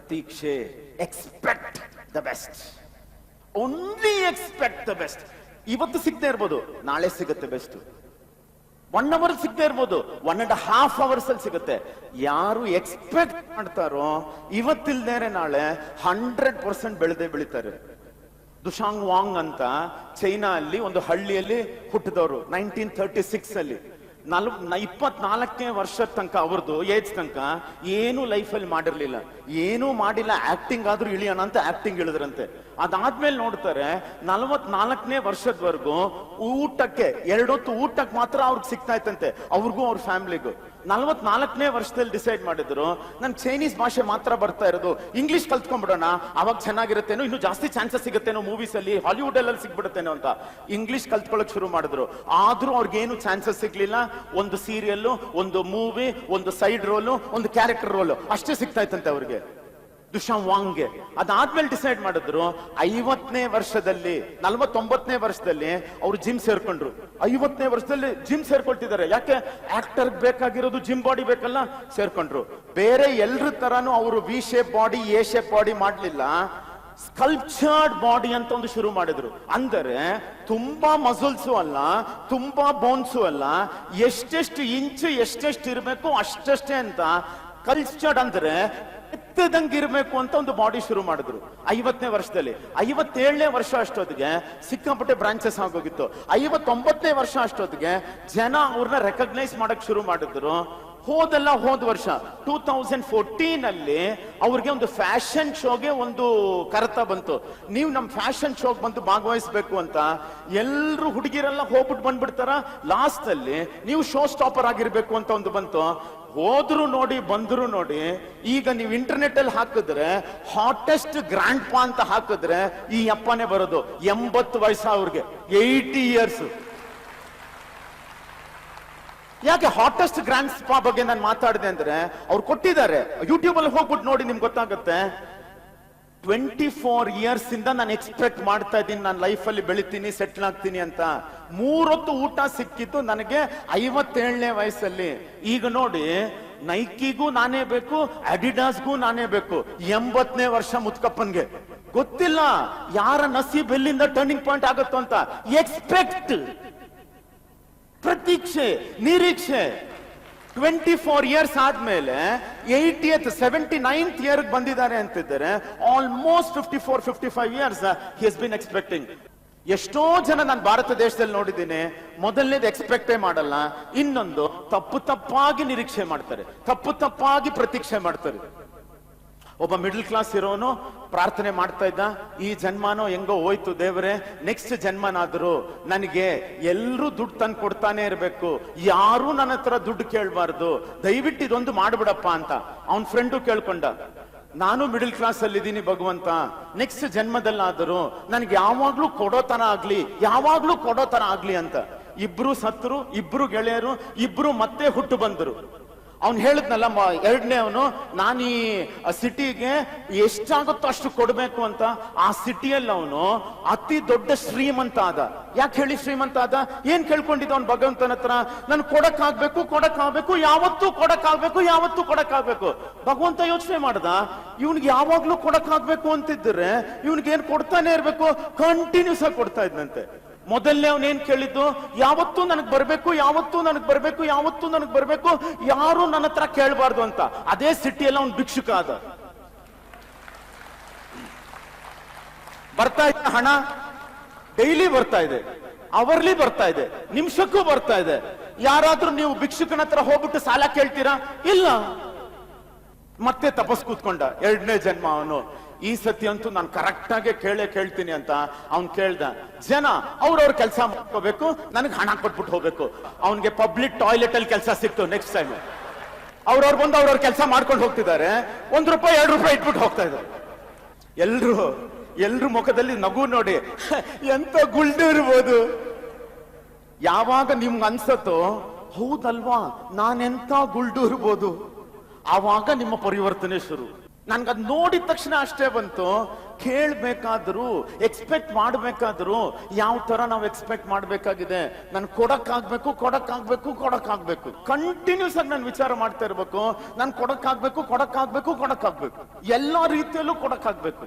ಪ್ರತೀಕ್ಷೆ. Expect the best only expect the best ಇವತ್ತು ಸಿಗ್ತಾ ಇರ್ಬೋದು ನಾಳೆ ಸಿಗುತ್ತೆ ಬೆಸ್ಟ್ ಒನ್ ಅವರ್ ಸಿಗದೆ ಇರ್ಬೋದು ಒನ್ ಅಂಡ್ ಹಾಫ್ ಅವರ್ಸ್ ಅಲ್ಲಿ ಸಿಗುತ್ತೆ. ಯಾರು ಎಕ್ಸ್ಪೆಕ್ಟ್ ಮಾಡ್ತಾರೋ ಇವತ್ತಿಲ್ದೇನೆ ನಾಳೆ ಹಂಡ್ರೆಡ್ ಪರ್ಸೆಂಟ್ ಬೆಳೆದೇ ಬೆಳಿತಾರೆ. ದುಶಾಂಗ್ ವಾಂಗ್ ಅಂತ ಚೈನಾ ಅಲ್ಲಿ ಒಂದು ಹಳ್ಳಿಯಲ್ಲಿ ಹುಟ್ಟಿದವರು ನೈನ್ಟೀನ್ ಥರ್ಟಿ ಸಿಕ್ಸ್ ಅಲ್ಲಿ. ನಲ್ ಇಪ್ಪತ್ನಾಲ್ಕನೇ ವರ್ಷದ ತನಕ ಅವ್ರದ್ದು ಏಜ್ ತನಕ ಏನು ಲೈಫಲ್ಲಿ ಮಾಡಿರ್ಲಿಲ್ಲ. ಏನೂ ಮಾಡಿಲ್ಲ, ಆಕ್ಟಿಂಗ್ ಆದ್ರೂ ಇಳಿಯೋಣ ಅಂತ ಆಕ್ಟಿಂಗ್ ಇಳಿದ್ರಂತೆ. ಅದಾದ್ಮೇಲೆ ನೋಡ್ತಾರೆ, ನಲವತ್ನಾಲ್ಕನೇ ವರ್ಷದವರೆಗೂ ಊಟಕ್ಕೆ, ಎರಡೊತ್ತು ಊಟಕ್ಕೆ ಮಾತ್ರ ಅವ್ರಿಗೆ ಸಿಗ್ತಾ ಇತ್ತಂತೆ. ಅವ್ರಿಗೂ ಅವ್ರ ಫ್ಯಾಮಿಲಿಗೂ. ನಲವತ್ನಾಲ್ಕನೇ ವರ್ಷದಲ್ಲಿ ಡಿಸೈಡ್ ಮಾಡಿದ್ರು, ನನ್ ಚೈನೀಸ್ ಭಾಷೆ ಮಾತ್ರ ಬರ್ತಾ ಇರೋದು. ಇಂಗ್ಲಿಷ್ ಕಲ್ತ್ಕೊಂಡ್ಬಿಡೋಣ. ಅವಾಗ ಚೆನ್ನಾಗಿರುತ್ತೇನೋ ಇನ್ನು ಜಾಸ್ತಿ ಚಾನ್ಸಸ್ ಸಿಗುತ್ತೇನೋ ಮೂವೀಸ್ ಅಲ್ಲಿ ಹಾಲಿವುಡ್ ಅಲ್ಲಿ ಸಿಗ್ಬಿಡುತ್ತೇನೋ ಅಂತ. ಇಂಗ್ಲಿಷ್ ಕಲ್ತ್ಕೊಳ್ಳೋಕೆ ಶುರು ಮಾಡಿದ್ರು. ಆದ್ರೂ ಅವ್ರಿಗೇನು ಚಾನ್ಸಸ್ ಸಿಗ್ಲಿಲ್ಲ. ಒಂದು ಸೀರಿಯಲ್ ಒಂದು ಮೂವಿ ಒಂದು ಸೈಡ್ ರೋಲು ಒಂದು ಕ್ಯಾರೆಕ್ಟರ್ ರೋಲು ಅಷ್ಟೇ ಸಿಗ್ತಾ ಇತ್ತಂತೆ ಅವ್ರಿಗೆ. ದುಶಾಂ ವಾಂಗ್ಗೆ. ಅದಾದ್ಮೇಲೆ ಡಿಸೈಡ್ ಮಾಡಿದ್ರು, ಐವತ್ತನೇ ವರ್ಷದಲ್ಲಿ, ನಲವತ್ತೊಂಬತ್ತನೇ ವರ್ಷದಲ್ಲಿ ಅವ್ರು ಜಿಮ್ ಸೇರ್ಕೊಂಡ್ರು. ಐವತ್ತನೇ ವರ್ಷದಲ್ಲಿ ಜಿಮ್ ಸೇರ್ಕೊಳ್ತಿದ್ದಾರೆ. ಯಾಕೆ? ಆಕ್ಟರ್ ಬೇಕಾಗಿರೋದು ಜಿಮ್ ಬಾಡಿ ಬೇಕಲ್ಲ? ಸೇರ್ಕೊಂಡ್ರು. ಬೇರೆ ಎಲ್ರ ತರಾನು ಅವರು V shape body A shape body ಮಾಡ್ಲಿಲ್ಲ. ಸ್ಕಲ್ಪ್ಚರ್ಡ್ ಬಾಡಿ ಅಂತ ಒಂದು ಶುರು ಮಾಡಿದ್ರು. ಅಂದರೆ ತುಂಬಾ ಮಸಲ್ಸು ಅಲ್ಲ, ತುಂಬಾ ಬೋನ್ಸು ಅಲ್ಲ, ಎಷ್ಟೆಷ್ಟು ಇಂಚು ಎಷ್ಟೆಷ್ಟು ಇರಬೇಕು ಅಷ್ಟಷ್ಟೇ ಅಂತ. ಕಲ್ಚರ್ಡ್ ಅಂದ್ರೆ ಇರಬೇಕು ಅಂತ ಒಂದು ಬಾಡಿ ಶುರು ಮಾಡಿದ್ರು. ಐವತ್ತನೇ ವರ್ಷದಲ್ಲಿ. ಐವತ್ತೇಳನೇ ವರ್ಷ ಅಷ್ಟೊತ್ತಿಗೆ ಸಿಕ್ಕಾಪಟ್ಟೆ ಬ್ರಾಂಚಸ್ ಆಗೋಗಿತ್ತು. ಐವತ್ತೊಂಬತ್ತನೇ ವರ್ಷ ಅಷ್ಟೊತ್ತಿಗೆ ಜನ ಅವ್ರನ್ನ ರೆಕಗ್ನೈಸ್ ಮಾಡಕ್ ಶುರು ಮಾಡಿದ್ರು. ಹೋದಲ್ಲ ಹೋದ ವರ್ಷ. ಟೂ ತೌಸಂಡ್ ಫೋರ್ಟೀನ್ ಅಲ್ಲಿ ಅವ್ರಿಗೆ ಒಂದು ಫ್ಯಾಷನ್ ಶೋಗೆ ಒಂದು ಕರೆತ ಬಂತು. ನೀವು ನಮ್ಮ ಫ್ಯಾಷನ್ ಶೋಗೆ ಬಂದು ಭಾಗವಹಿಸ್ಬೇಕು ಅಂತ ಎಲ್ಲರೂ ಹುಡುಗಿರೆಲ್ಲ ಹೋಗ್ಬಿಟ್ಟು ಬಂದ್ಬಿಡ್ತಾರ. ಲಾಸ್ಟ್ ಅಲ್ಲಿ ನೀವು ಶೋ ಸ್ಟಾಪರ್ ಆಗಿರ್ಬೇಕು ಅಂತ ಒಂದು ಬಂತು. ಹೋದ್ರು ನೋಡಿ, ಬಂದ್ರು ನೋಡಿ, ಈಗ ನೀವು ಇಂಟರ್ನೆಟ್ ಅಲ್ಲಿ ಹಾಕಿದ್ರೆ ಹಾಟೆಸ್ಟ್ ಗ್ರ್ಯಾಂಡ್ ಪಾ ಅಂತ ಹಾಕಿದ್ರೆ ಈ ಅಪ್ಪನೇ ಬರೋದು. ಎಂಬತ್ತು ವಯಸ್ಸ ಅವ್ರಿಗೆ. ಏಯ್ಟಿ ಇಯರ್ಸ್ ಯಾಕೆ ಹಾಟೆಸ್ಟ್ ಗ್ರ್ಯಾಂಡ್ ಸ್ಪಾ ಬಗ್ಗೆ ನಾನು ಮಾತಾಡಿದೆ ಅಂದ್ರೆ ಅವ್ರು ಕೊಟ್ಟಿದ್ದಾರೆ. ಯೂಟ್ಯೂಬ್ ಅಲ್ಲಿ ಹೋಗ್ಬಿಟ್ಟು ನೋಡಿ ನಿಮ್ಗೆ ಗೊತ್ತಾಗುತ್ತೆ. ಟ್ವೆಂಟಿ ಫೋರ್ ಇಯರ್ಸ್ ಇಂದ ನಾನು ಎಕ್ಸ್ಪೆಕ್ಟ್ ಮಾಡ್ತಾ ಇದ್ದೀನಿ, ನಾನು ಲೈಫ್ ಅಲ್ಲಿ ಬೆಳಿತೀನಿ ಸೆಟ್ಲ್ ಆಗ್ತೀನಿ ಅಂತ. ಮೂರೊತ್ತು ಊಟ ಸಿಕ್ಕಿದ್ದು ನನಗೆ ಐವತ್ತೇಳನೇ ವಯಸ್ಸಲ್ಲಿ. ಈಗ ನೋಡಿ ನೈಕಿಗೂ ನಾನೇ ಬೇಕು ಅಡಿಡಾಸ್ಗೂ ನಾನೇ ಬೇಕು. ಎಂಬತ್ತನೇ ವರ್ಷ ಮುತ್ಕಪ್ಪನ್ಗೆ. ಗೊತ್ತಿಲ್ಲ, ಯಾರ ನಸೀಬ್ ಎಲ್ಲಿಂದ ಟರ್ನಿಂಗ್ ಪಾಯಿಂಟ್ ಆಗುತ್ತೋ ಅಂತ ಎಕ್ಸ್ಪೆಕ್ಟ್ ಪ್ರತೀಕ್ಷೆ, ನಿರೀಕ್ಷೆ. ಟ್ವೆಂಟಿ ಫೋರ್ ಇಯರ್ಸ್ ಆದ್ಮೇಲೆ ಏಯ್ಟಿಯತ್ ಸೆವೆಂಟಿ ನೈನ್ತ್ ಇಯರ್ ಬಂದಿದ್ದಾರೆ ಅಂತಿದ್ದಾರೆ. Almost fifty four fifty five years he has been expecting ಎಷ್ಟೋ ಜನ ನಾನು ಭಾರತ ದೇಶದಲ್ಲಿ ನೋಡಿದ್ದೀನಿ, ಮೊದಲನೇದು ಎಕ್ಸ್ಪೆಕ್ಟೇ ಮಾಡಲ್ಲ, ಇನ್ನೊಂದು ತಪ್ಪು ತಪ್ಪಾಗಿ ನಿರೀಕ್ಷೆ ಮಾಡ್ತಾರೆ, ತಪ್ಪು ತಪ್ಪಾಗಿ ಪ್ರತೀಕ್ಷೆ ಮಾಡ್ತಾರೆ. ಒಬ್ಬ ಮಿಡಲ್ ಕ್ಲಾಸ್ ಇರೋನು ಪ್ರಾರ್ಥನೆ ಮಾಡ್ತಾ ಇದ್ದ, ಈ ಜನ್ಮನೋ ಹೆಂಗೋ ಹೋಯ್ತು ದೇವರೇ ನೆಕ್ಸ್ಟ್ ಜನ್ಮನಾದ್ರು, ನನಗೆ ಎಲ್ಲರೂ ದುಡ್ಡು ತಂದು ಕೊಡ್ತಾನೆ ಇರಬೇಕು, ಯಾರು ನನ್ನ ಹತ್ರ ದುಡ್ಡು ಕೇಳಬಾರ್ದು, ದಯವಿಟ್ಟು ಇದೊಂದು ಮಾಡ್ಬಿಡಪ್ಪ ಅಂತ. ಅವನ ಫ್ರೆಂಡು ಕೇಳ್ಕೊಂಡ, ನಾನು ಮಿಡಲ್ ಕ್ಲಾಸ್ ಅಲ್ಲಿ ಇದ್ದೀನಿ ಭಗವಂತ ನೆಕ್ಸ್ಟ್ ಜನ್ಮದಲ್ಲಾದರೂ ನನಗೆ ಯಾವಾಗ್ಲೂ ಕೊಡೋ ತರ ಆಗ್ಲಿ, ಯಾವಾಗ್ಲೂ ಕೊಡೋ ತರ ಆಗ್ಲಿ ಅಂತ. ಇಬ್ರು ಸತ್ರು, ಇಬ್ರು ಗೆಳೆಯರು, ಇಬ್ರು ಮತ್ತೆ ಹುಟ್ಟು ಬಂದರು. ಅವ್ನು ಹೇಳಿದ್ನಲ್ಲ ಎರಡನೇ ಅವನು, ನಾನು ಈ ಸಿಟಿಗೆ ಎಷ್ಟಾಗುತ್ತೋ ಅಷ್ಟು ಕೊಡಬೇಕು ಅಂತ. ಆ ಸಿಟಿಯಲ್ಲಿ ಅವನು ಅತಿ ದೊಡ್ಡ ಶ್ರೀಮಂತ ಆದ. ಯಾಕೆ ಹೇಳಿ ಶ್ರೀಮಂತ ಆದ? ಏನ್ ಕೇಳ್ಕೊಂಡಿದ್ದ ಅವ್ನು ಭಗವಂತನ ಹತ್ರ? ನಾನು ಕೊಡಕ್ಕಾಗ್ಬೇಕು ಕೊಡಕ್ಕಾಗ್ಬೇಕು, ಯಾವತ್ತೂ ಕೊಡಕ್ಕಾಗ್ಬೇಕು ಯಾವತ್ತೂ ಕೊಡಕ್ಕಾಗ್ಬೇಕು. ಭಗವಂತ ಯೋಚನೆ ಮಾಡ್ದ, ಇವನ್ಗೆ ಯಾವಾಗ್ಲೂ ಕೊಡಕ್ಕಾಗ್ಬೇಕು ಅಂತಿದ್ರೆ, ಇವನ್ಗೆ ಏನ್ ಕೊಡ್ತಾನೆ ಇರ್ಬೇಕು, ಕಂಟಿನ್ಯೂಸ್ ಆಗಿ ಕೊಡ್ತಾ ಇದ್ನಂತೆ. ಮೊದಲನೇ ಅವನೇನ್ ಕೇಳಿದ್ದು? ಯಾವತ್ತೂ ನನಗ್ ಬರ್ಬೇಕು, ಯಾವತ್ತೂ ನನಗ್ ಬರ್ಬೇಕು, ಯಾವತ್ತೂ ನನಗ್ ಬರ್ಬೇಕು, ಯಾರು ನನ್ನ ಹತ್ರ ಕೇಳಬಾರ್ದು ಅಂತ. ಅದೇ ಸಿಟಿಯಲ್ಲಿ ಅವ್ನ್ ಭಿಕ್ಷುಕ ಅದ ಬರ್ತಾ ಇದೆ ಹಣ, ಡೈಲಿ ಬರ್ತಾ ಇದೆ, ಅವರ್ಲಿ ಬರ್ತಾ ಇದೆ, ನಿಮಿಷಕ್ಕೂ ಬರ್ತಾ ಇದೆ. ಯಾರಾದ್ರೂ ನೀವು ಭಿಕ್ಷುಕನ ಹತ್ರ ಹೋಗ್ಬಿಟ್ಟು ಸಾಲ ಕೇಳ್ತೀರಾ? ಇಲ್ಲ. ಮತ್ತೆ ತಪಸ್ ಕೂತ್ಕೊಂಡ. ಎರಡನೇ ಜನ್ಮ ಅವನು. ಈ ಸತಿ ಅಂತೂ ನಾನು ಕರೆಕ್ಟ್ ಆಗಿ ಕೇಳೇ ಕೇಳ್ತೀನಿ ಅಂತ ಅವ್ನ್ ಕೇಳ್ದ, ಜನ, ಅವ್ರವ್ರ ಕೆಲಸ ಮಾಡ್ಕೋಬೇಕು, ನನಗೆ ಹಣ ಕೊಟ್ಬಿಟ್ಟು ಹೋಗ್ಬೇಕು. ಅವನ್ಗೆ ಪಬ್ಲಿಕ್ ಟಾಯ್ಲೆಟ್ ಅಲ್ಲಿ ಕೆಲಸ ಸಿಕ್ತು ನೆಕ್ಸ್ಟ್ ಟೈಮ್ ಅವ್ರವ್ರು ಬಂದು ಅವ್ರವ್ರ ಕೆಲಸ ಮಾಡ್ಕೊಂಡು ಹೋಗ್ತಿದ್ದಾರೆ. ಒಂದ್ ರೂಪಾಯಿ, ಎರಡು ರೂಪಾಯಿ ಇಟ್ಬಿಟ್ಟು ಹೋಗ್ತಾ ಇದ್ದಾರೆ ಎಲ್ರು, ಎಲ್ರ ಮುಖದಲ್ಲಿ ನಗು ನೋಡಿ, ಎಂತ ಗುಲ್ಡು ಇರ್ಬೋದು. ಯಾವಾಗ ನಿಮ್ಗೆ ಅನ್ಸತ್ತೋ, ಹೌದಲ್ವಾ, ನಾನೆಂತ ಗುಲ್ಡು ಇರ್ಬೋದು. ಆವಾಗ ನಿಮ್ಮ ಪರಿವರ್ತನೆ ಶುರು. ನನ್ಗದ್ ನೋಡಿದ ತಕ್ಷಣ ಅಷ್ಟೇ ಬಂತು. ಕೇಳಬೇಕಾದರೂ ಎಕ್ಸ್ಪೆಕ್ಟ್ ಮಾಡಬೇಕಾದರೂ ಯಾವ ತರ ನಾವು ಎಕ್ಸ್ಪೆಕ್ಟ್ ಮಾಡ್ಬೇಕಾಗಿದೆ. ನಾನು ಕೊಡಕ್ಕಾಗ್ಬೇಕು ಕೊಡಕ್ಕಾಗ್ಬೇಕು ಕೊಡಕ್ಕಾಗ್ಬೇಕು. ಕಂಟಿನ್ಯೂಸ್ ಆಗಿ ನಾನು ವಿಚಾರ ಮಾಡ್ತಾ ಇರಬೇಕು. ನಾನು ಕೊಡಕ್ಕಾಗ್ಬೇಕು ಕೊಡಕ್ಕಾಗ್ಬೇಕು ಕೊಡಕ್ಕಾಗ್ಬೇಕು. ಎಲ್ಲಾ ರೀತಿಯಲ್ಲೂ ಕೊಡಕ್ಕಾಗ್ಬೇಕು.